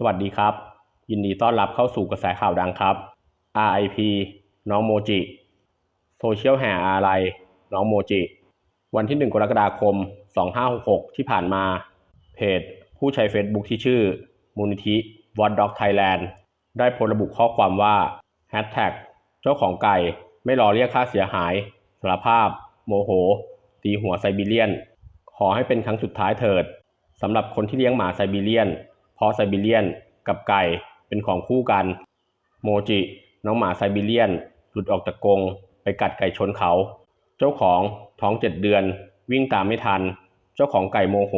สวัสดีครับ ยินดีต้อนรับเข้าสู่กระแสข่าวดังครับ RIP น้องโมจิโซเชียลแห่อะไร น้องโมจิ วันที่ 1 กรกฎาคม 2566 ที่ผ่านมา เพจ ผู้ใช้ Facebook ที่ชื่อ มูลนิธิ What Dog Thailand ได้โพสต์ระบุข้อความว่า Hashtag เจ้าของไก่ไม่รอเรียกค่าเสียหายสารภาพ โมโห ตีหัวไซบีเรียน ขอให้เป็นครั้งสุดท้ายเถิดสำหรับคนที่เลี้ยงหมาไซบีเรียน เพราะไซบีเรียนกับไก่เป็นของคู่กัน โมจิ น้องหมาไซบีเรียน หลุดออกจากกรงไปกัดไก่ชนเขา เจ้าของท้องเจ็ดเดือน วิ่งตามไม่ทัน เจ้าของไก่โมโห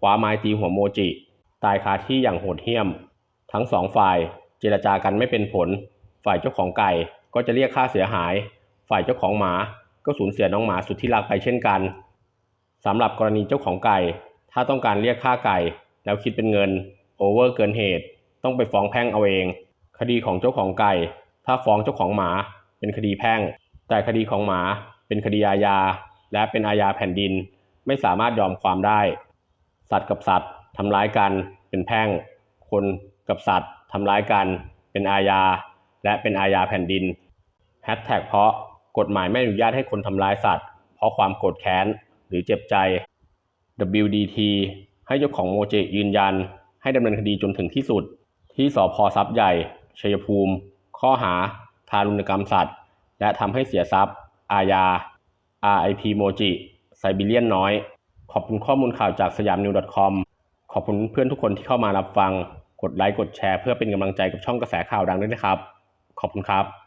คว้าไม้ตีหัวโมจิ ตายคาที่อย่างโหดเหี้ยม ทั้งสองฝ่ายเจรจากันไม่เป็นผล ฝ่ายเจ้าของไก่ก็จะเรียกค่าเสียหาย ฝ่ายเจ้าของหมาก็สูญเสียน้องหมาสุดที่รักไปเช่นกันสำหรับกรณีเจ้าของไก่ ถ้าต้องการเรียกค่าไก่ แล้วคิดเป็นเงิน โอเวอร์เกินเหตุ ต้องไปฟ้องแพ่งเอาเอง คดีของเจ้าของไก่ ถ้าฟ้องเจ้าของหมา เป็นคดีแพ่ง แต่คดีของหมาเป็นคดีอาญา และเป็นอาญาแผ่นดิน ไม่สามารถยอมความได้ สัตว์กับสัตว์ทำร้ายกันเป็นแพ่ง คนกับสัตว์ทำร้ายกันเป็นอาญา และเป็นอาญาแผ่นดินแฮชแท็กเพราะกฎหมายไม่อนุญาตให้คนทำร้ายสัตว์ เพราะความโกรธแค้นหรือเจ็บใจ WDT ให้เจ้าของโมเจยืนยัน ให้ดำเนินคดีจนถึงที่สุด ที่สพทรัพย์ใหญ่ ชัยภูมิ ข้อหา ทารุณกรรมสัตว์ และทำให้เสียทรัพย์ อาญา RIP โมจิไซบีเรียนน้อย ขอบคุณข้อมูลข่าวจากสยามนิว .com ขอบคุณเพื่อนทุกคนที่เข้ามารับฟัง กดไลค์ กดแชร์เพื่อเป็นกำลังใจกับช่องกระแสข่าวดังด้วยนะครับ ขอบคุณครับ